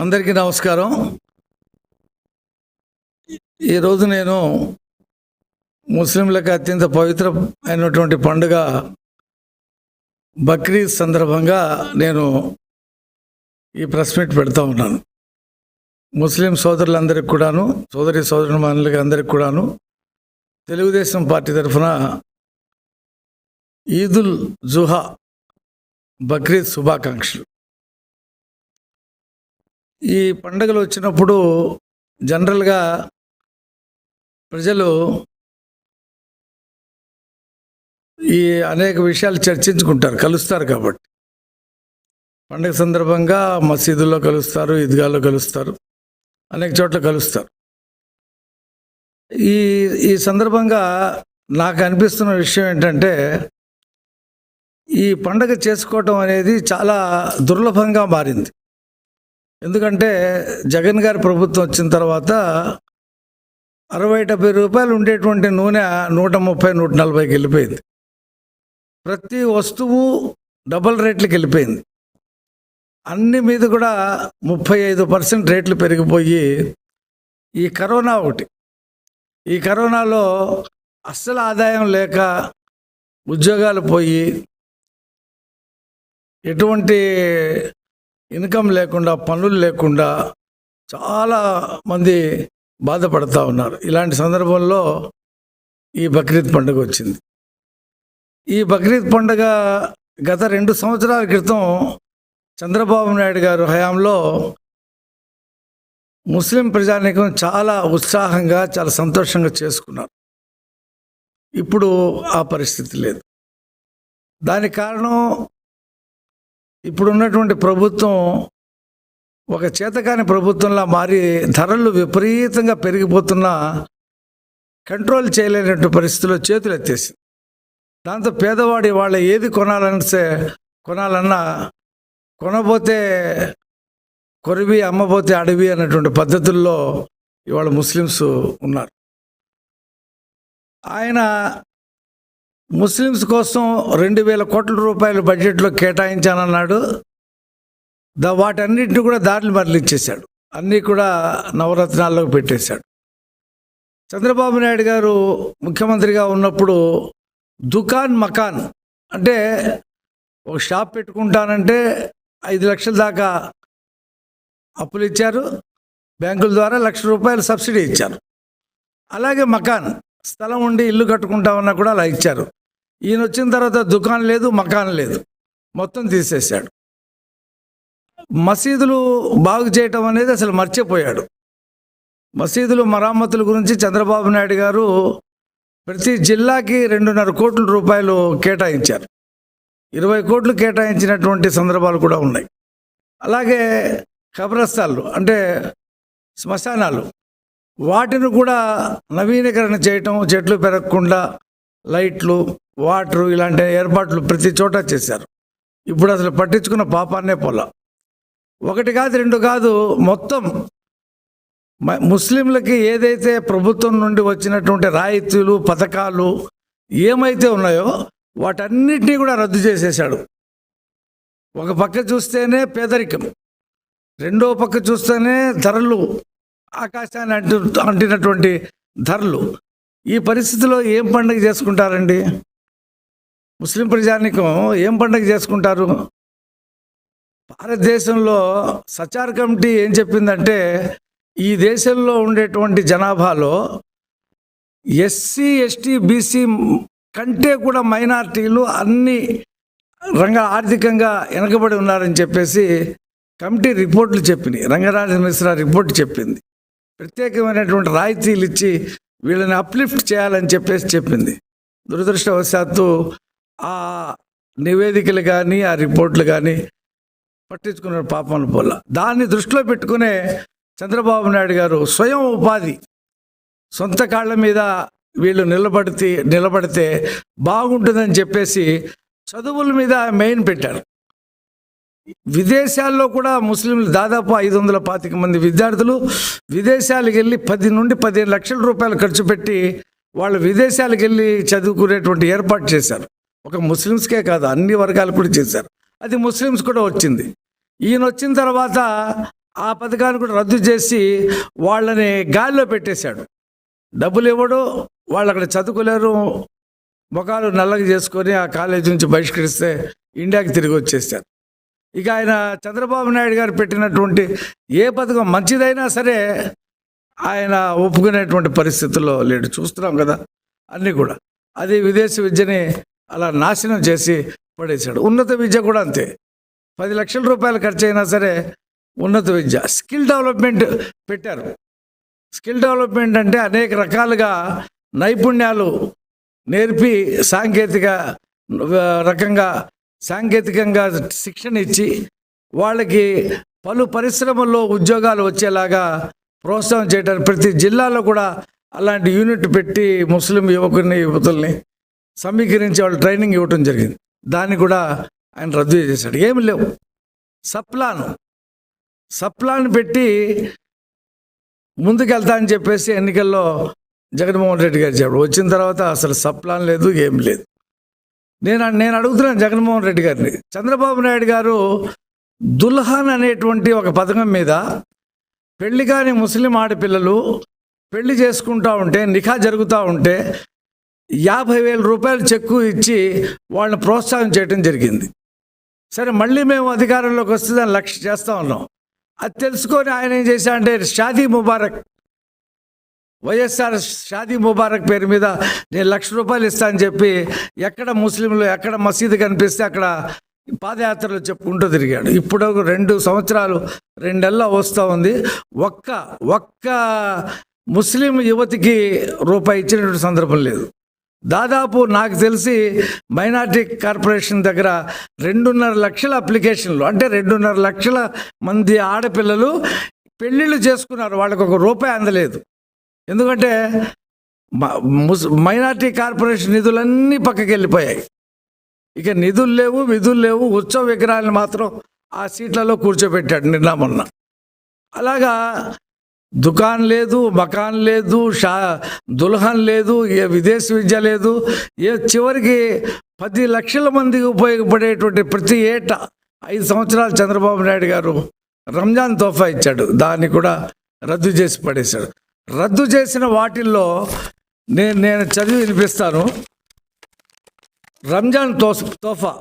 అందరికీ నమస్కారం. ఈరోజు నేను ముస్లింలకు అత్యంత పవిత్రమైనటువంటి పండుగ బక్రీద్ సందర్భంగా నేను ఈ ప్రెస్ మీట్ పెడతా ఉన్నాను. ముస్లిం సోదరులందరికీ కూడాను సోదరి సోదరులకి అందరికి కూడాను తెలుగుదేశం పార్టీ తరఫున ఈదుల్ జుహా బక్రీద్ శుభాకాంక్షలు. ఈ పండుగలు వచ్చినప్పుడు జనరల్గా ప్రజలు ఈ అనేక విషయాలు చర్చించుకుంటారు కలుస్తారు కాబట్టి. పండుగ సందర్భంగా మసీదుల్లో కలుస్తారు ఈద్గాలో కలుస్తారు అనేక చోట్ల కలుస్తారు. ఈ ఈ సందర్భంగా నాకు అనిపిస్తున్న విషయం ఏంటంటే ఈ పండగ చేసుకోవటం అనేది చాలా దుర్లభంగా మారింది. ఎందుకంటే జగన్ గారి ప్రభుత్వం వచ్చిన తర్వాత అరవై డెబ్బై రూపాయలు ఉండేటువంటి నూనె నూట ముప్పై నూట నలభైకి వెళ్ళిపోయింది. ప్రతి వస్తువు డబల్ రేట్లకు వెళ్ళిపోయింది. అన్ని మీద కూడా ముప్పై ఐదు పర్సెంట్ రేట్లు పెరిగిపోయి ఈ కరోనా ఒకటి. ఈ కరోనాలో అస్సలు ఆదాయం లేక ఉద్యోగాలు పోయి ఎటువంటి ఇన్కమ్ లేకుండా పనులు లేకుండా చాలా మంది బాధపడుతూ ఉన్నారు. ఇలాంటి సందర్భంలో ఈ బక్రీద్ పండుగ వచ్చింది. ఈ బక్రీద్ పండుగ గత రెండు సంవత్సరాల క్రితం చంద్రబాబు నాయుడు గారు హయాంలో ముస్లిం ప్రజానీకం చాలా ఉత్సాహంగా చాలా సంతోషంగా చేసుకున్నారు. ఇప్పుడు ఆ పరిస్థితి లేదు. దానికి కారణం ఇప్పుడు ఉన్నటువంటి ప్రభుత్వం ఒక చేతకాని ప్రభుత్వంలా మారి ధరలు విపరీతంగా పెరిగిపోతున్న కంట్రోల్ చేయలేనటువంటి పరిస్థితిలో చేతులు ఎత్తేసింది. దాంతో పేదవాడి వాళ్ళ ఏది కొనాలనిసే కొనాలన్నా కొనబోతే కొరివి అమ్మబోతే అడవి అన్నటువంటి పద్ధతుల్లో ఇవాళ ముస్లిమ్స్ ఉన్నారు. ఆయన ముస్లిమ్స్ కోసం రెండు వేల కోట్ల రూపాయలు బడ్జెట్లో కేటాయించానన్నాడు. ద వాటన్నిటిని కూడా దారిని మరలిచ్చేశాడు. అన్నీ కూడా నవరత్నాల్లోకి పెట్టేశాడు. చంద్రబాబు నాయుడు గారు ముఖ్యమంత్రిగా ఉన్నప్పుడు దుకాన్ మకాన్ అంటే ఒక షాప్ పెట్టుకుంటానంటే ఐదు లక్షల దాకా అప్పులు ఇచ్చారు. బ్యాంకుల ద్వారా లక్ష రూపాయలు సబ్సిడీ ఇచ్చారు. అలాగే మకాన్ స్థలం ఉండి ఇల్లు కట్టుకుంటామన్నా కూడా అలా ఇచ్చారు. ఈయన వచ్చిన తర్వాత దుకాణం లేదు మకాన్ లేదు. మొత్తం తీసేశాడు. మసీదులు బాగు చేయటం అనేది అసలు మర్చిపోయాడు. మసీదులు మరమ్మతుల గురించి చంద్రబాబు నాయుడు గారు ప్రతి జిల్లాకి రెండున్నర కోట్ల రూపాయలు కేటాయించారు. ఇరవై కోట్లు కేటాయించినటువంటి సందర్భాలు కూడా ఉన్నాయి. అలాగే కబ్రస్థాలు అంటే శ్మశానాలు వాటిని కూడా నవీకరణ చేయటం చెట్లు పెరగకుండా లైట్లు వాటర్ ఇలాంటి ఏర్పాట్లు ప్రతి చోట చేశారు. ఇప్పుడు అసలు పట్టించుకున్న పాపాన్నే పొల. ఒకటి కాదు రెండు కాదు మొత్తం ముస్లింలకి ఏదైతే ప్రభుత్వం నుండి వచ్చినటువంటి రాయితీలు పథకాలు ఏమైతే ఉన్నాయో వాటన్నిటినీ కూడా రద్దు చేసేశాడు. ఒక పక్క చూస్తేనే పేదరికం రెండో పక్క చూస్తేనే ధరలు ఆకాశాన్ని అంటు అంటినటువంటి ధరలు. ఈ పరిస్థితిలో ఏం పండుగ చేసుకుంటారండి? ముస్లిం ప్రజానికం ఏం పండుగ చేసుకుంటారు? భారతదేశంలో సచార్ కమిటీ ఏం చెప్పిందంటే ఈ దేశంలో ఉండేటువంటి జనాభాలో ఎస్సీ ఎస్టీ బీసీ కంటే కూడా మైనారిటీలు అన్ని రంగ ఆర్థికంగా వెనకబడి ఉన్నారని చెప్పేసి కమిటీ రిపోర్ట్లు చెప్పినాయి. రంగరాజ మిశ్రా రిపోర్ట్ చెప్పింది. ప్రత్యేకమైనటువంటి రాయితీలు ఇచ్చి వీళ్ళని అప్లిఫ్ట్ చేయాలని చెప్పేసి చెప్పింది. దురదృష్టవశాత్తు ఆ నివేదికలు కానీ ఆ రిపోర్ట్లు కానీ పట్టించుకున్న పాపం పోల దాన్ని దృష్టిలో పెట్టుకునే చంద్రబాబు నాయుడు గారు స్వయం ఉపాధి. సొంత కాళ్ళ మీద వీళ్ళు నిలబడితే నిలబడితే బాగుంటుందని చెప్పేసి చదువుల మీద మెయిన్ పెట్టారు. విదేశాల్లో కూడా ముస్లింలు దాదాపు ఐదు వందల పాతిక మంది విద్యార్థులు విదేశాలకు వెళ్ళి పది నుండి పదిహేను లక్షల రూపాయలు ఖర్చు పెట్టి వాళ్ళు విదేశాలకు వెళ్ళి చదువుకునేటువంటి ఏర్పాటు చేశారు. ఒక ముస్లిమ్స్కే కాదు అన్ని వర్గాలు కూడా చేశారు. అది ముస్లిమ్స్ కూడా వచ్చింది. ఈయన వచ్చిన తర్వాత ఆ పథకాన్ని కూడా రద్దు చేసి వాళ్ళని గాలిలో పెట్టేశాడు. డబ్బులు ఇవ్వడు వాళ్ళు అక్కడ చదువుకోలేరు ముఖాలు నల్లగా చేసుకొని ఆ కాలేజీ నుంచి బహిష్కరిస్తే ఇండియాకి తిరిగి వచ్చేసారు ఇక ఆయన చంద్రబాబు నాయుడు గారు పెట్టినటువంటి ఏ పథకం మంచిదైనా సరే ఆయన ఒప్పుకునేటువంటి పరిస్థితుల్లో లేడు. చూస్తున్నాం కదా అన్నీ కూడా. అది విదేశీ విద్యని అలా నాశనం చేసి పడేశాడు. ఉన్నత విద్య కూడా అంతే. పది లక్షల రూపాయలు ఖర్చు అయినా సరే ఉన్నత విద్య. స్కిల్ డెవలప్మెంట్ పెట్టారు. స్కిల్ డెవలప్మెంట్ అంటే అనేక రకాలుగా నైపుణ్యాలు నేర్పి సాంకేతిక రకంగా సాంకేతికంగా శిక్షణ ఇచ్చి వాళ్ళకి పలు పరిశ్రమల్లో ఉద్యోగాలు వచ్చేలాగా ప్రోత్సాహం చేయడానికి ప్రతి జిల్లాలో కూడా అలాంటి యూనిట్ పెట్టి ముస్లిం యువకుని యువతుల్ని సమీకరించి వాళ్ళు ట్రైనింగ్ ఇవ్వటం జరిగింది. దాన్ని కూడా ఆయన రద్దు చేశాడు. ఏమి లేవు. సప్లాను. సప్లాన్ పెట్టి ముందుకెళ్తా అని చెప్పేసి ఎన్నికల్లో జగన్మోహన్ రెడ్డి గారు చెప్పాడు వచ్చిన తర్వాత అసలు సప్లాన్ లేదు ఏం లేదు. నేను నేను అడుగుతున్నాను జగన్మోహన్ రెడ్డి గారిని. చంద్రబాబు నాయుడు గారు దుల్హాన్ అనేటువంటి ఒక పథకం మీద పెళ్ళి కాని ముస్లిం ఆడపిల్లలు పెళ్ళి చేసుకుంటా ఉంటే నిఖా జరుగుతూ ఉంటే యాభై వేల రూపాయలు చెక్కు ఇచ్చి వాళ్ళని ప్రోత్సాహం చేయడం జరిగింది. సరే మళ్ళీ మేము అధికారంలోకి వస్తే దాన్ని లక్ష్య చేస్తూ ఉన్నాం. అది తెలుసుకొని ఆయన ఏం చేశా అంటే షాదీ ముబారక్ వైఎస్ఆర్ షాదీ ముబారక్ పేరు మీద నేను లక్ష రూపాయలు ఇస్తానని చెప్పి ఎక్కడ ముస్లింలు ఎక్కడ మసీదు కనిపిస్తే అక్కడ పాదయాత్రలు చెప్పుకుంటూ తిరిగాడు. ఇప్పుడు రెండు సంవత్సరాలు రెండెల్లా వస్తూ ఉంది. ఒక్క ఒక్క ముస్లిం యువతికి రూపాయి ఇచ్చినటువంటి సందర్భం లేదు. దాదాపు నాకు తెలిసి మైనార్టీ కార్పొరేషన్ దగ్గర రెండున్నర లక్షల అప్లికేషన్లు అంటే రెండున్నర లక్షల మంది ఆడపిల్లలు పెళ్ళిళ్ళు చేసుకున్నారు. వాళ్ళకు ఒక రూపాయి అందలేదు. ఎందుకంటే మైనార్టీ కార్పొరేషన్ నిధులన్నీ పక్కకి వెళ్ళిపోయాయి. ఇక నిధులు లేవు విధులు లేవు. ఉత్సవ విగ్రహాలను మాత్రం ఆ సీట్లలో కూర్చోబెట్టాడు నిన్న మొన్న. అలాగా దుకాన్ లేదు మకాన్ లేదు షా దుల్హన్ లేదు ఏ విదేశీ విద్య లేదు ఏ చివరికి పది లక్షల మందికి ఉపయోగపడేటువంటి ప్రతి ఏటా ఐదు సంవత్సరాలు చంద్రబాబు నాయుడు గారు రంజాన్ తోఫా ఇచ్చాడు. దాన్ని కూడా రద్దు చేసి పడేశాడు. రద్దు చేసిన వాటిల్లో నేను నేను చదివి వినిపిస్తాను. రంజాన్తో తోఫా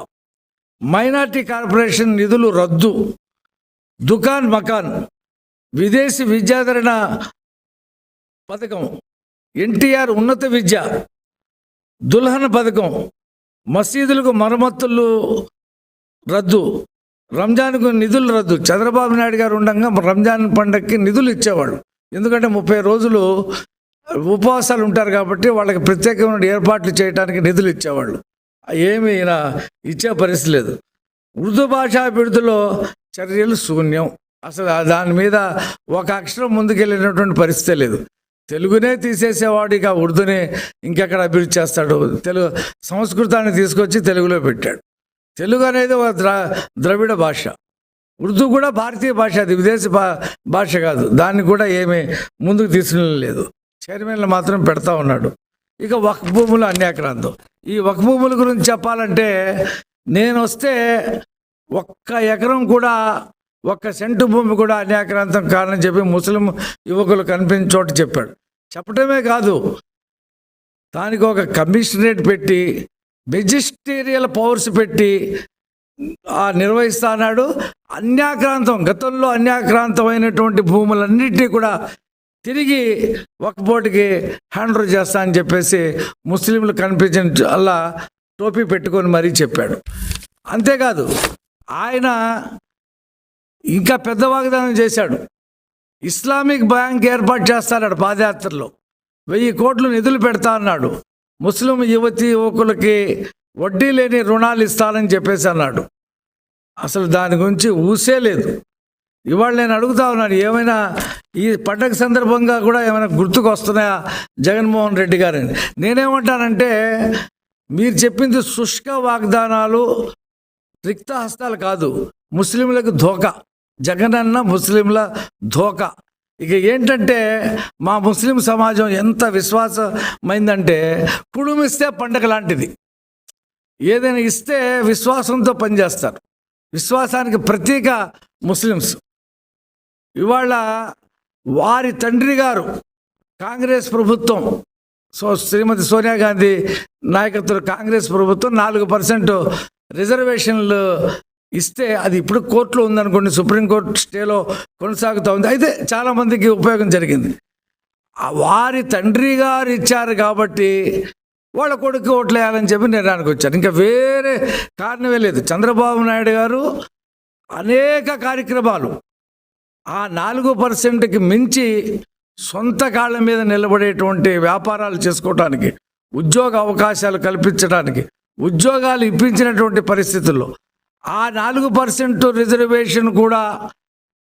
మైనార్టీ కార్పొరేషన్ నిధులు రద్దు దుకాన్ మకాన్ విదేశీ విద్యాధరణ పథకం ఎన్టీఆర్ ఉన్నత విద్య దుల్హన్ పథకం మసీదులకు మరమ్మతులు రద్దు రంజాన్కు నిధులు రద్దు. చంద్రబాబు నాయుడు గారు ఉండగా రంజాన్ పండగకి నిధులు ఇచ్చేవాళ్ళు. ఎందుకంటే ముప్పై రోజులు ఉపవాసాలు ఉంటారు కాబట్టి వాళ్ళకి ప్రత్యేకమైన ఏర్పాట్లు చేయడానికి నిధులు ఇచ్చేవాళ్ళు. ఏమి ఇచ్చే పరిస్థితి లేదు. ఉర్దూ భాషా అభివృద్ధిలో చర్యలు శూన్యం. అసలు దాని మీద ఒక అక్షరం ముందుకెళ్ళినటువంటి పరిస్థితి లేదు. తెలుగునే తీసేసేవాడు ఇక ఉర్దూని ఇంకెక్కడ అభివృద్ధి చేస్తాడు? తెలుగు సంస్కృతాన్ని తీసుకొచ్చి తెలుగులో పెట్టాడు. తెలుగు అనేది ఒక ద్రా ద్రవిడ భాష. ఉర్దూ కూడా భారతీయ భాష అది విదేశీ భా భాష కాదు. దాన్ని కూడా ఏమీ ముందుకు తీసుకెళ్ళలేదు చైర్మన్లు మాత్రం పెడతా ఉన్నాడు. ఇక వక్ భూములు అన్యాక్రాంతం. ఈ వక్ భూముల గురించి చెప్పాలంటే నేను వస్తే ఒక్క ఎకరం కూడా ఒక్క సెంటు భూమి కూడా అన్యాక్రాంతం కారణం చెప్పి ముస్లిం యువకులు కనిపించిన చోట చెప్పాడు. చెప్పడమే కాదు దానికి ఒక కమిషనరేట్ పెట్టి మెజిస్టీరియల్ పవర్స్ పెట్టి నిర్వహిస్తాడు అన్యాక్రాంతం గతంలో అన్యాక్రాంతమైనటువంటి భూములన్నింటినీ కూడా తిరిగి ఒక పోటీకి హ్యాండ్ చేస్తా అని చెప్పేసి ముస్లింలు కనిపించిన అలా టోపీ పెట్టుకొని మరీ చెప్పాడు. అంతేకాదు ఆయన ఇంకా పెద్ద వాగ్దానం చేశాడు. ఇస్లామిక్ బ్యాంక్ ఏర్పాటు చేస్తాడు పాదయాత్రలో. వెయ్యి కోట్లు నిధులు పెడతా అన్నాడు. ముస్లిం యువతి యువకులకి వడ్డీ లేని రుణాలు ఇస్తానని చెప్పేసి అన్నాడు. అసలు దాని గురించి ఊసే లేదు. ఇవాళ నేను అడుగుతా ఉన్నాను ఏమైనా ఈ పండగ సందర్భంగా కూడా ఏమైనా గుర్తుకు వస్తున్నాయా జగన్మోహన్ రెడ్డి గారని? నేనేమంటానంటే మీరు చెప్పింది శుష్క వాగ్దానాలు రిక్త హస్తాలు కాదు ముస్లింలకు ధోకా. జగనన్న ముస్లింల ధోకా. ఇక ఏంటంటే మా ముస్లిం సమాజం ఎంత విశ్వాసమైందంటే కుడుమిస్తే పండగ లాంటిది. ఏదైనా ఇస్తే విశ్వాసంతో పనిచేస్తారు. విశ్వాసానికి ప్రతీక ముస్లిమ్స్. ఇవాళ వారి తండ్రి గారు కాంగ్రెస్ ప్రభుత్వం సో శ్రీమతి సోనియా గాంధీ నాయకత్వంలో కాంగ్రెస్ ప్రభుత్వం నాలుగు పర్సెంట్ రిజర్వేషన్లు ఇస్తే అది ఇప్పుడు కోర్టులో ఉందనుకోండి సుప్రీంకోర్టు స్టేలో కొనసాగుతూ ఉంది. అయితే చాలామందికి ఉపయోగం జరిగింది. వారి తండ్రి గారు ఇచ్చారు కాబట్టి వాళ్ళ కొడుకు ఓట్లేయాలని చెప్పి నిర్ణయానికి వచ్చారు. ఇంకా వేరే కారణమే లేదు. చంద్రబాబు నాయుడు గారు అనేక కార్యక్రమాలు ఆ నాలుగు పర్సెంట్కి మించి సొంత కాళ్ళ మీద నిలబడేటువంటి వ్యాపారాలు చేసుకోవటానికి ఉద్యోగ అవకాశాలు కల్పించడానికి ఉద్యోగాలు ఇప్పించినటువంటి పరిస్థితుల్లో ఆ నాలుగు పర్సెంట్ రిజర్వేషన్ కూడా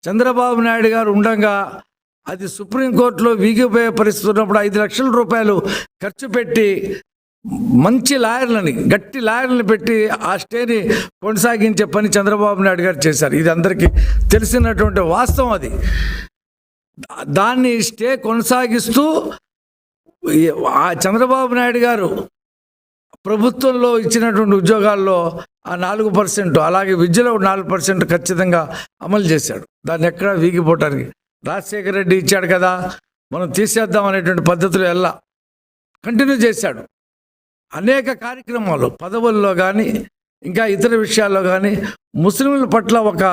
చంద్రబాబు నాయుడు గారు ఉండగా అది సుప్రీంకోర్టులో వీగిపోయే పరిస్థితి ఉన్నప్పుడు ఐదు లక్షల రూపాయలు ఖర్చు పెట్టి మంచి లాయర్లని గట్టి లాయర్లను పెట్టి ఆ స్టేని కొనసాగించే పని చంద్రబాబు నాయుడు గారు చేశారు. ఇది అందరికీ తెలిసినటువంటి వాస్తవం అది. దాన్ని స్టే కొనసాగిస్తూ ఆ చంద్రబాబు నాయుడు గారు ప్రభుత్వంలో ఇచ్చినటువంటి ఉద్యోగాల్లో ఆ నాలుగు పర్సెంట్ అలాగే విద్యలో నాలుగు పర్సెంట్ ఖచ్చితంగా అమలు చేశాడు. దాన్ని ఎక్కడ వీగిపోవటానికి. రాజశేఖర రెడ్డి ఇచ్చాడు కదా మనం తీసేద్దాం అనేటువంటి పద్ధతులు ఎలా కంటిన్యూ చేశాడు. అనేక కార్యక్రమాలు పదవుల్లో కానీ ఇంకా ఇతర విషయాల్లో కానీ ముస్లింల పట్ల ఒక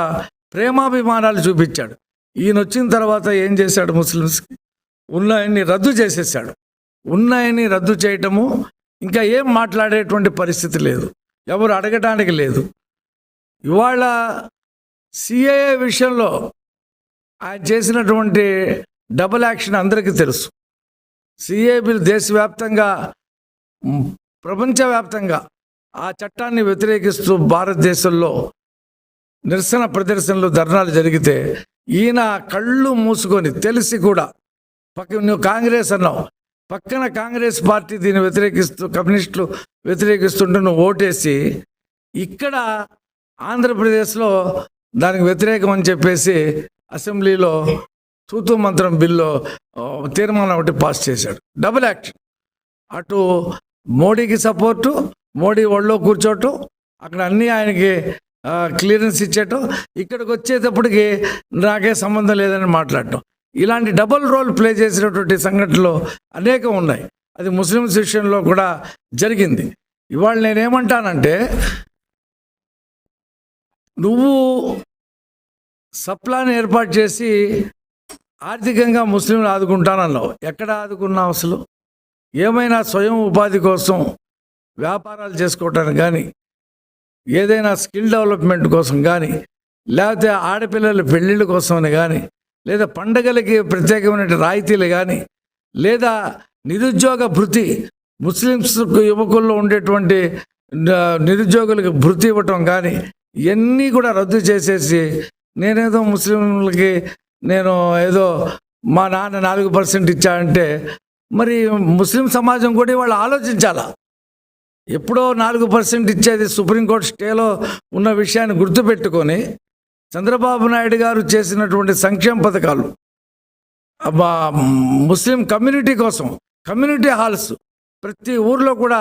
ప్రేమాభిమానాలు చూపించాడు. ఈయన వచ్చిన తర్వాత ఏం చేశాడు ముస్లిమ్స్కి ఉన్నాయన్ని రద్దు చేసేసాడు ఉన్నాయని రద్దు చేయటము ఇంకా ఏం మాట్లాడేటువంటి పరిస్థితి లేదు. ఎవరు అడగటానికి లేదు. ఇవాళ సిఏఏ విషయంలో ఆయన చేసినటువంటి డబుల్ యాక్షన్ అందరికీ తెలుసు. సిఏ బిల్ దేశవ్యాప్తంగా ప్రపంచవ్యాప్తంగా ఆ చట్టాన్ని వ్యతిరేకిస్తూ భారతదేశంలో నిరసన ప్రదర్శనలు ధర్నాలు జరిగితే ఈయన కళ్ళు మూసుకొని తెలిసి కూడా పక్క నువ్వు కాంగ్రెస్ అన్నావు పక్కన కాంగ్రెస్ పార్టీ దీన్ని వ్యతిరేకిస్తూ కమ్యూనిస్టులు వ్యతిరేకిస్తుంటే నువ్వు ఓటేసి ఇక్కడ ఆంధ్రప్రదేశ్లో దానికి వ్యతిరేకం అని చెప్పేసి అసెంబ్లీలో తూతు మంత్రం బిల్లు తీర్మానం ఒకటి పాస్ చేశాడు. డబుల్ యాక్షన్ అటు మోడీకి సపోర్టు మోడీ ఒళ్ళో కూర్చోటం అక్కడ అన్నీ ఆయనకి క్లియరెన్స్ ఇచ్చేటం ఇక్కడికి వచ్చేటప్పటికి నాకే సంబంధం లేదని మాట్లాడటం. ఇలాంటి డబుల్ రోల్ ప్లే చేసినటువంటి సంఘటనలు అనేకం ఉన్నాయి. అది ముస్లిం విషయంలో కూడా జరిగింది. ఇవాళ నేనేమంటానంటే నువ్వు సప్లాన్ ఏర్పాటు చేసి ఆర్థికంగా ముస్లింలు ఆదుకుంటానన్నావు. ఎక్కడ ఆదుకున్నావు అసలు? ఏమైనా స్వయం ఉపాధి కోసం వ్యాపారాలు చేసుకోవటానికి కానీ ఏదైనా స్కిల్ డెవలప్మెంట్ కోసం కానీ లేకపోతే ఆడపిల్లల పెళ్ళిళ్ళ కోసమని కానీ లేదా పండగలకి ప్రత్యేకమైన రాయితీలు కానీ లేదా నిరుద్యోగ భృతి ముస్లిమ్స్ యువకుల్లో ఉండేటువంటి నిరుద్యోగులకు భృతి ఇవ్వటం కానీ ఇవన్నీ కూడా రద్దు చేసేసి నేనేదో ముస్లింలకి నేను ఏదో మా నాన్న నాలుగు పర్సెంట్ ఇచ్చాడంటే మరి ముస్లిం సమాజం కూడా వాళ్ళు ఆలోచించాలా? ఎప్పుడో నాలుగు పర్సెంట్ ఇచ్చేది సుప్రీంకోర్టు స్టేలో ఉన్న విషయాన్ని గుర్తుపెట్టుకొని చంద్రబాబు నాయుడు గారు చేసినటువంటి సంక్షేమ పథకాలు. ముస్లిం కమ్యూనిటీ కోసం కమ్యూనిటీ హాల్స్. ప్రతి ఊర్లో కూడా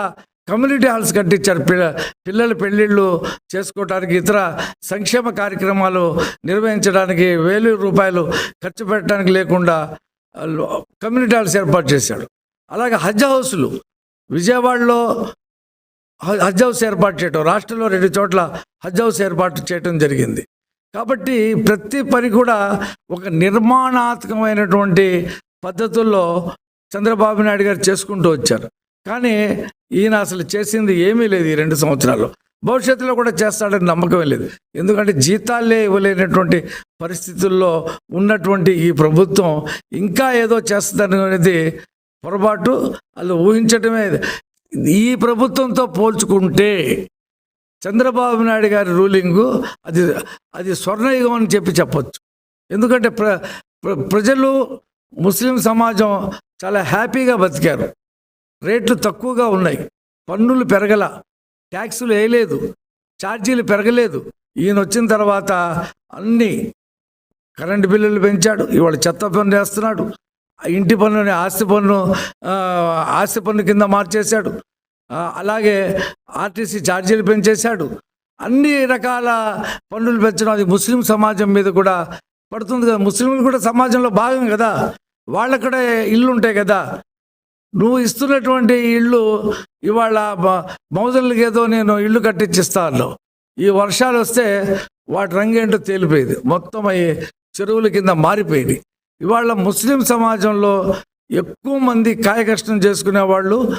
కమ్యూనిటీ హాల్స్ కట్టించారు. పిల్ల పిల్లల పెళ్ళిళ్ళు చేసుకోవడానికి ఇతర సంక్షేమ కార్యక్రమాలు నిర్వహించడానికి వేలు రూపాయలు ఖర్చు పెట్టడానికి లేకుండా కమ్యూనిటీ హాల్స్ ఏర్పాటు చేశాడు. అలాగే హజ్ హౌస్లు విజయవాడలో హజ్ హౌస్ ఏర్పాటు చేయటం రాష్ట్రంలో రెండు చోట్ల హజ్ హౌస్ ఏర్పాటు చేయటం జరిగింది. కాబట్టి ప్రతి పని కూడా ఒక నిర్మాణాత్మకమైనటువంటి పద్ధతుల్లో చంద్రబాబు నాయుడు గారు చేసుకుంటూ వచ్చారు. కానీ ఈయన అసలు చేసింది ఏమీ లేదు ఈ రెండు సంవత్సరాలు భవిష్యత్తులో కూడా చేస్తాడని నమ్మకమే లేదు. ఎందుకంటే జీతాలే ఇవ్వలేనటువంటి పరిస్థితుల్లో ఉన్నటువంటి ఈ ప్రభుత్వం ఇంకా ఏదో చేస్తుందని అనేది పొరపాటు వాళ్ళు ఊహించటమే ఈ ప్రభుత్వంతో పోల్చుకుంటే చంద్రబాబు నాయుడు గారి రూలింగు అది అది స్వర్ణయుగం అని చెప్పి చెప్పొచ్చు. ఎందుకంటే ప్ర ప్ర- ప్రజలు ముస్లిం సమాజం చాలా హ్యాపీగా బతికారు. రేట్లు తక్కువగా ఉన్నాయి. పన్నులు పెరగల. ట్యాక్సులు వేయలేదు. ఛార్జీలు పెరగలేదు. ఈయన వచ్చిన తర్వాత అన్ని కరెంటు బిల్లులు పెంచాడు. ఇవాళ చెత్త పన్ను వేస్తున్నాడు. ఆ ఇంటి పన్నుని ఆస్తి పన్ను ఆస్తి పన్ను కింద మార్చేశాడు. అలాగే ఆర్టీసీ ఛార్జీలు పెంచేశాడు. అన్ని రకాల పన్నులు పెంచడం అది ముస్లిం సమాజం మీద కూడా పడుతుంది కదా. ముస్లింలు కూడా సమాజంలో భాగం కదా. వాళ్ళకు కూడా ఇల్లు ఉంటాయి కదా. నువ్వు ఇస్తున్నటువంటి ఇళ్ళు ఇవాళ బ- మౌజన్లకి ఏదో నేను ఇల్లు కట్టించిస్తాను ఈ వర్షాలు వస్తే వాటి రంగేంటో తేలిపోయేది. మొత్తం అవి చెరువుల కింద మారిపోయేది. ఇవాళ ముస్లిం సమాజంలో ఎక్కువ మంది కాయకష్టం చేసుకునే వాళ్ళు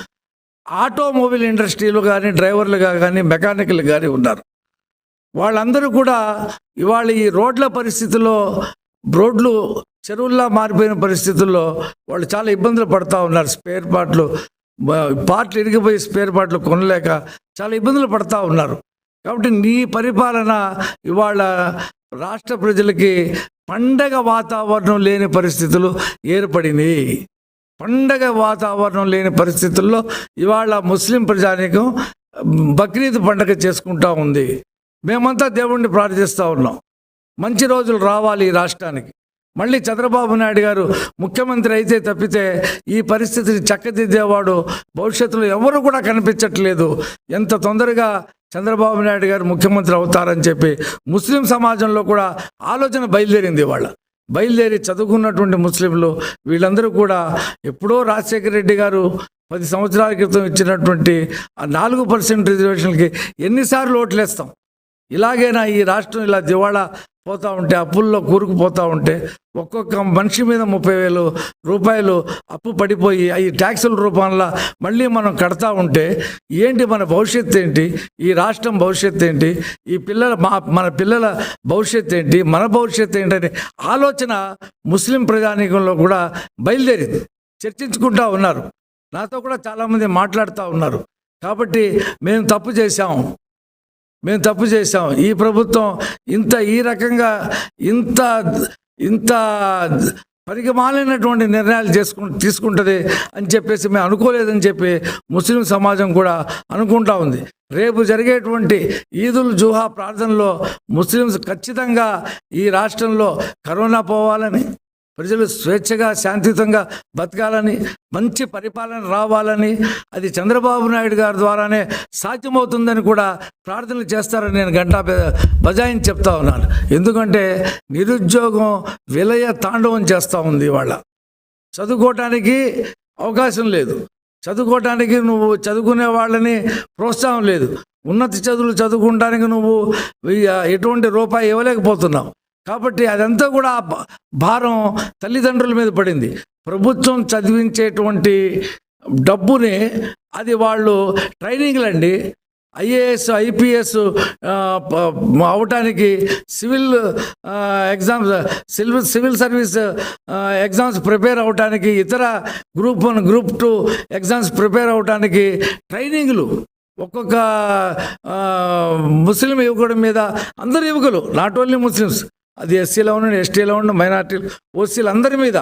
ఆటోమొబైల్ ఇండస్ట్రీలు కానీ డ్రైవర్లుగా కానీ మెకానికల్ కానీ ఉన్నారు. వాళ్ళందరూ కూడా ఇవాళ ఈ రోడ్ల పరిస్థితుల్లో రోడ్లు చెరువుల్లా మారిపోయిన పరిస్థితుల్లో వాళ్ళు చాలా ఇబ్బందులు పడుతూ ఉన్నారు. స్పేర్ పార్ట్లు పార్ట్లు ఇరిగిపోయి స్పేర్ పార్ట్లు కొనలేక చాలా ఇబ్బందులు పడుతూ ఉన్నారు. కాబట్టి నీ పరిపాలన ఇవాళ రాష్ట్ర ప్రజలకి పండగ వాతావరణం లేని పరిస్థితులు ఏర్పడినాయి. పండగ వాతావరణం లేని పరిస్థితుల్లో ఇవాళ ముస్లిం ప్రజానికం బక్రీద్ పండగ చేసుకుంటా ఉంది. మేమంతా దేవుణ్ణి ప్రార్థిస్తూ ఉన్నాం. మంచి రోజులు రావాలి ఈ రాష్ట్రానికి. మళ్ళీ చంద్రబాబు నాయుడు గారు ముఖ్యమంత్రి అయితే తప్పితే ఈ పరిస్థితిని చక్కదిద్దేవాడు భవిష్యత్తులో ఎవరు కూడా కనిపించట్లేదు. ఎంత తొందరగా చంద్రబాబు నాయుడు గారు ముఖ్యమంత్రి అవుతారని చెప్పి ముస్లిం సమాజంలో కూడా ఆలోచన బయలుదేరింది వాళ్ళ బయలుదేరి చదువుకున్నటువంటి ముస్లింలు వీళ్ళందరూ కూడా ఎప్పుడో రాజశేఖర రెడ్డి గారు పది సంవత్సరాల క్రితం ఇచ్చినటువంటి ఆ నాలుగు పర్సెంట్ రిజర్వేషన్లకి ఎన్నిసార్లు ఓట్లేస్తాం. ఇలాగైనా ఈ రాష్ట్రం ఇలా దివాళా పోతూ ఉంటే అప్పుల్లో కూరుకుపోతూ ఉంటే ఒక్కొక్క మనిషి మీద ముప్పై వేలు రూపాయలు అప్పు పడిపోయి అవి ట్యాక్సుల రూపంలో మళ్ళీ మనం కడతా ఉంటే ఏంటి మన భవిష్యత్తు ఏంటి? ఈ రాష్ట్రం భవిష్యత్తు ఏంటి? ఈ పిల్లల మా మన పిల్లల భవిష్యత్తు ఏంటి? మన భవిష్యత్తు ఏంటని ఆలోచన ముస్లిం ప్రజానీకంలో కూడా బయలుదేరింది. చర్చించుకుంటా ఉన్నారు. నాతో కూడా చాలామంది మాట్లాడుతూ ఉన్నారు. కాబట్టి మేము తప్పు చేశాము. మేము తప్పు చేశాం. ఈ ప్రభుత్వం ఇంత ఈ రకంగా ఇంత ఇంత పరిగమాలినటువంటి నిర్ణయాలు చేసుకు తీసుకుంటుంది అని చెప్పేసి మేము అనుకోలేదని చెప్పి ముస్లిం సమాజం కూడా అనుకుంటా ఉంది. రేపు జరిగేటువంటి ఈదుల్ జుహా ప్రార్థనలో ముస్లిమ్స్ ఖచ్చితంగా ఈ రాష్ట్రంలో కరోనా పోవాలని ప్రజలు స్వేచ్ఛగా శాంతియుతంగా బతకాలని మంచి పరిపాలన రావాలని అది చంద్రబాబు నాయుడు గారి ద్వారానే సాధ్యమవుతుందని కూడా ప్రార్థనలు చేస్తారని నేను గంటా బజాయిని చెప్తా ఉన్నాను. ఎందుకంటే నిరుద్యోగం విలయ తాండవం చేస్తూ ఉంది ఇవాళ. చదువుకోవటానికి అవకాశం లేదు. చదువుకోవటానికి నువ్వు చదువుకునే వాళ్ళని ప్రోత్సాహం లేదు. ఉన్నత చదువులు చదువుకోవడానికి నువ్వు ఎటువంటి రూపాయి ఇవ్వలేకపోతున్నావు. కాబట్టి అదంతా కూడా భారం తల్లిదండ్రుల మీద పడింది. ప్రభుత్వం చదివించేటువంటి డబ్బుని అది వాళ్ళు ట్రైనింగ్లు అండి ఐఏఎస్ ఐపీఎస్ అవటానికి civil exams civil civil service exams prepare అవటానికి ఇతర group one group two exams prepare అవటానికి ట్రైనింగ్లు. ఒక్కొక్క ముస్లిం యువకుడి మీద అందరు యువకులు నాట్ ఓన్లీ ముస్లిమ్స్. అది ఎస్సీలో ఉండండి ఎస్టీలో ఉండండి మైనార్టీలు ఓసీలు అందరి మీద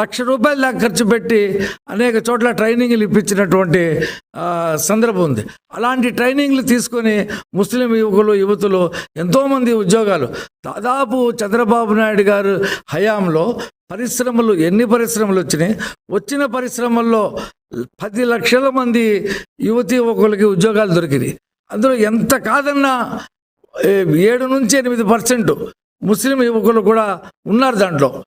లక్ష రూపాయలు దాకా ఖర్చు పెట్టి అనేక చోట్ల ట్రైనింగ్లు ఇప్పించినటువంటి సందర్భం ఉంది. అలాంటి ట్రైనింగ్లు తీసుకొని ముస్లిం యువకులు యువతులు ఎంతోమంది ఉద్యోగాలు. దాదాపు చంద్రబాబు నాయుడు గారు హయాంలో పరిశ్రమలు ఎన్ని పరిశ్రమలు వచ్చినాయి? వచ్చిన పరిశ్రమల్లో పది లక్షల మంది యువతి యువకులకి ఉద్యోగాలు దొరికినాయి. అందులో ఎంత కాదన్నా ఏడు నుంచి ఎనిమిది పర్సెంట్ ముస్లిం యువకులు కూడా ఉన్నారు దాంట్లో.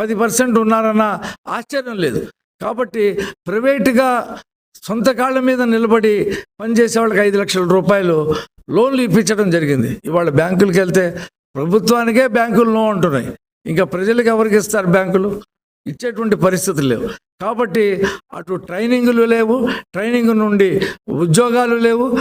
పది పర్సెంట్ ఉన్నారన్న ఆశ్చర్యం లేదు. కాబట్టి ప్రైవేటుగా సొంత కాళ్ళ మీద నిలబడి పనిచేసే వాళ్ళకి ఐదు లక్షల రూపాయలు లోన్లు ఇప్పించడం జరిగింది. ఇవాళ బ్యాంకులకు వెళ్తే ప్రభుత్వానికే బ్యాంకులు నో అంటున్నాయి. ఇంకా ప్రజలకు ఎవరికి ఇస్తారు బ్యాంకులు? ఇచ్చేటువంటి పరిస్థితులు లేవు. కాబట్టి అటు ట్రైనింగులు లేవు ట్రైనింగ్ నుండి ఉద్యోగాలు లేవు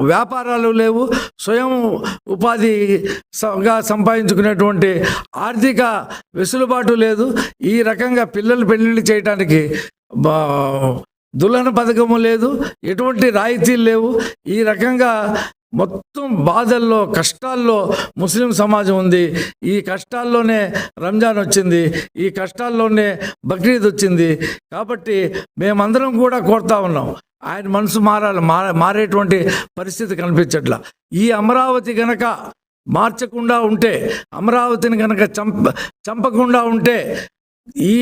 వ్యాపారాలు లేవు స్వయం ఉపాధిగా సంపాదించుకునేటువంటి ఆర్థిక వెసులుబాటు లేదు. ఈ రకంగా పిల్లలు పెళ్ళిళ్ళు చేయడానికి బా- పథకము లేదు ఎటువంటి రాయితీలు లేవు. ఈ రకంగా మొత్తం బాధల్లో కష్టాల్లో ముస్లిం సమాజం ఉంది. ఈ కష్టాల్లోనే రంజాన్ వచ్చింది. ఈ కష్టాల్లోనే బక్రీద్ వచ్చింది. కాబట్టి మేమందరం కూడా కోరుతా ఉన్నాం. ఆయన మనసు మారాలి మార మారేటువంటి పరిస్థితి కనిపించట్లా. ఈ అమరావతి గనక మార్చకుండా ఉంటే అమరావతిని కనుక చంప చంపకుండా ఉంటే ఈ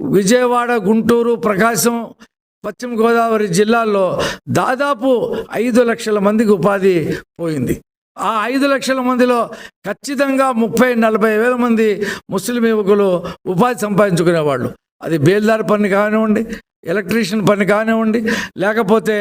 విజయవాడ గుంటూరు ప్రకాశం పశ్చిమ గోదావరి జిల్లాల్లో దాదాపు ఐదు లక్షల మందికి ఉపాధి పోయింది. ఆ ఐదు లక్షల మందిలో ఖచ్చితంగా ముప్పై నలభై వేల మంది ముస్లిం యువకులు ఉపాధి సంపాదించుకునేవాళ్ళు. అది బేల్దారి పని కానివ్వండి ఎలక్ట్రీషియన్ పని కానివ్వండి లేకపోతే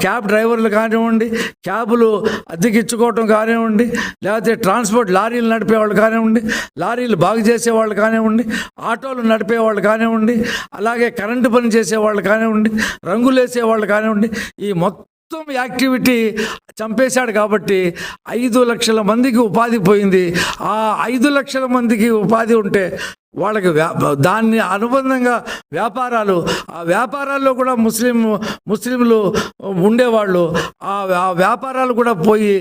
క్యాబ్ డ్రైవర్లు కానివ్వండి క్యాబులు అద్దెకిచ్చుకోవటం కానివ్వండి లేకపోతే ట్రాన్స్పోర్ట్ లారీలు నడిపేవాళ్ళు కానివ్వండి లారీలు బాగు చేసేవాళ్ళు కానివ్వండి ఆటోలు నడిపేవాళ్ళు కానివ్వండి అలాగే కరెంటు పని చేసేవాళ్ళు కానివ్వండి రంగులు వేసేవాళ్ళు కానివ్వండి ఈ మొత్తం మొత్తం యాక్టివిటీ చంపేశాడు కాబట్టి ఐదు లక్షల మందికి ఉపాధి పోయింది. ఆ ఐదు లక్షల మందికి ఉపాధి ఉంటే వాళ్ళకి వ్యా దాన్ని అనుబంధంగా వ్యాపారాలు ఆ వ్యాపారాల్లో కూడా ముస్లిం ముస్లింలు ఉండేవాళ్ళు. ఆ వ్యా- ఆ వ్యాపారాలు కూడా పోయి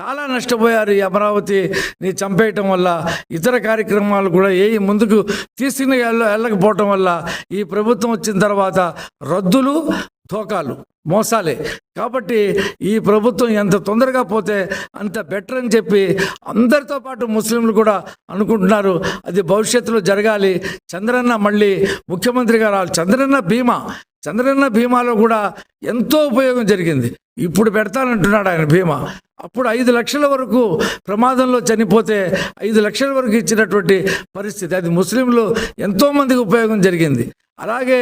చాలా నష్టపోయారు ఈ అమరావతిని చంపేయటం వల్ల. ఇతర కార్యక్రమాలు కూడా ఏ ముందుకు తీసుకుని వెళ్ళ వెళ్ళకపోవటం వల్ల ఈ ప్రభుత్వం వచ్చిన తర్వాత రద్దులు తోకాలు మోసాలే. కాబట్టి ఈ ప్రభుత్వం ఎంత తొందరగా పోతే అంత బెటర్ అని చెప్పి అందరితో పాటు ముస్లింలు కూడా అనుకుంటున్నారు. అది భవిష్యత్తులో జరగాలి. చంద్రన్న మళ్ళీ ముఖ్యమంత్రి గారు చంద్రన్న బీమా. చంద్రన్న బీమాలో కూడా ఎంతో ఉపయోగం జరిగింది. ఇప్పుడు పెడతానంటున్నాడు ఆయన బీమా. అప్పుడు ఐదు లక్షల వరకు ప్రమాదంలో చనిపోతే ఐదు లక్షల వరకు ఇచ్చినటువంటి పరిస్థితి. అది ముస్లింలు ఎంతోమందికి ఉపయోగం జరిగింది. అలాగే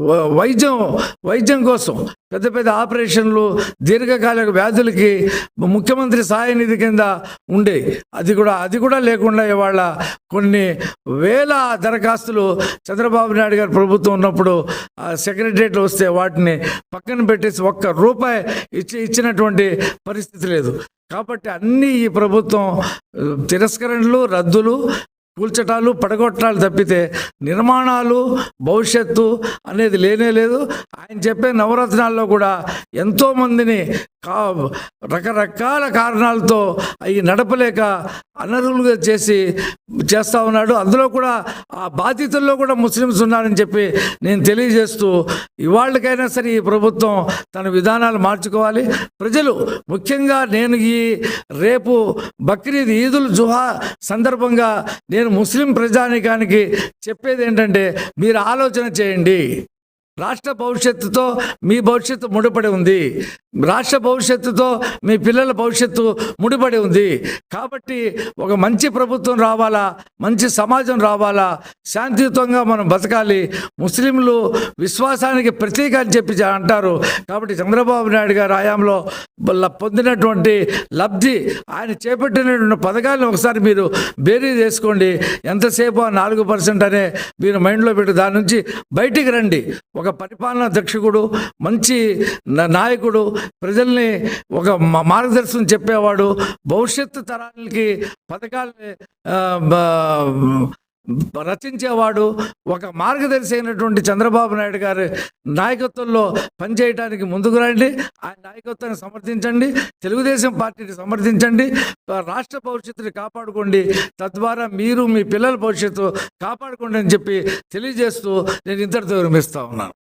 వ- వైద్యం వైద్యం కోసం పెద్ద పెద్ద ఆపరేషన్లు దీర్ఘకాలిక వ్యాధులకి ముఖ్యమంత్రి సహాయ నిధి కింద ఉండే అది కూడా అది కూడా లేకుండా ఇవాళ కొన్ని వేల దరఖాస్తులు చంద్రబాబు నాయుడు గారి ప్రభుత్వం ఉన్నప్పుడు సెక్రటరియట్లు వస్తే వాటిని పక్కన పెట్టేసి ఒక్క రూపాయి ఇచ్చి ఇచ్చినటువంటి పరిస్థితి లేదు. కాబట్టి అన్నీ ఈ ప్రభుత్వం తిరస్కరణలు రద్దులు కూల్చటాలు పడగొట్టాలు తప్పితే నిర్మాణాలు భవిష్యత్తు అనేది లేనే లేదు. ఆయన చెప్పే నవరత్నాల్లో కూడా ఎంతోమందిని కా రకరకాల కారణాలతో అవి నడపలేక అనర్హులుగా చేసి చేస్తూ ఉన్నాడు. అందులో కూడా ఆ బాధితుల్లో కూడా ముస్లిమ్స్ ఉన్నారని చెప్పి నేను తెలియజేస్తూ ఇవాళ్ళకైనా సరే ఈ ప్రభుత్వం తన విధానాలు మార్చుకోవాలి. ప్రజలు ముఖ్యంగా నేను ఈ రేపు బక్రీద్ ఈదుల్ జుహా సందర్భంగా నేను ముస్లిం ప్రజానికానికి చెప్పేది ఏంటంటే మీరు ఆలోచన చేయండి. రాష్ట్ర భవిష్యత్తుతో మీ భవిష్యత్తు ముడిపడి ఉంది. రాష్ట్ర భవిష్యత్తుతో మీ పిల్లల భవిష్యత్తు ముడిపడి ఉంది. కాబట్టి ఒక మంచి ప్రభుత్వం రావాలా మంచి సమాజం రావాలా శాంతియుతంగా మనం బతకాలి. ముస్లింలు విశ్వాసానికి ప్రతీక అని చెప్పి అంటారు. కాబట్టి చంద్రబాబు నాయుడు గారు హయాంలో పొందినటువంటి లబ్ధి ఆయన చేపట్టినటువంటి పథకాలను ఒకసారి మీరు బేరీ చేసుకోండి ఎంతసేపు ఆ నాలుగు పర్సెంట్ అనే మీరు మైండ్లో పెట్టి దాని నుంచి బయటికి రండి. ఒక పరిపాలనా దక్షకుడు మంచి నాయకుడు ప్రజల్ని ఒక మార్గదర్శనం చెప్పేవాడు. భవిష్యత్తు తరాలకి పథకాలని రచించేవాడు. ఒక మార్గదర్శి అయినటువంటి చంద్రబాబు నాయుడు గారి నాయకత్వంలో పనిచేయడానికి ముందుకు రండి. ఆయన నాయకత్వాన్ని సమర్థించండి. తెలుగుదేశం పార్టీని సమర్థించండి. రాష్ట్ర భవిష్యత్తుని కాపాడుకోండి. తద్వారా మీరు మీ పిల్లల భవిష్యత్తు కాపాడుకోండి అని చెప్పి తెలియజేస్తూ నేను ఇంతటితో విరమిస్తా ఉన్నాను.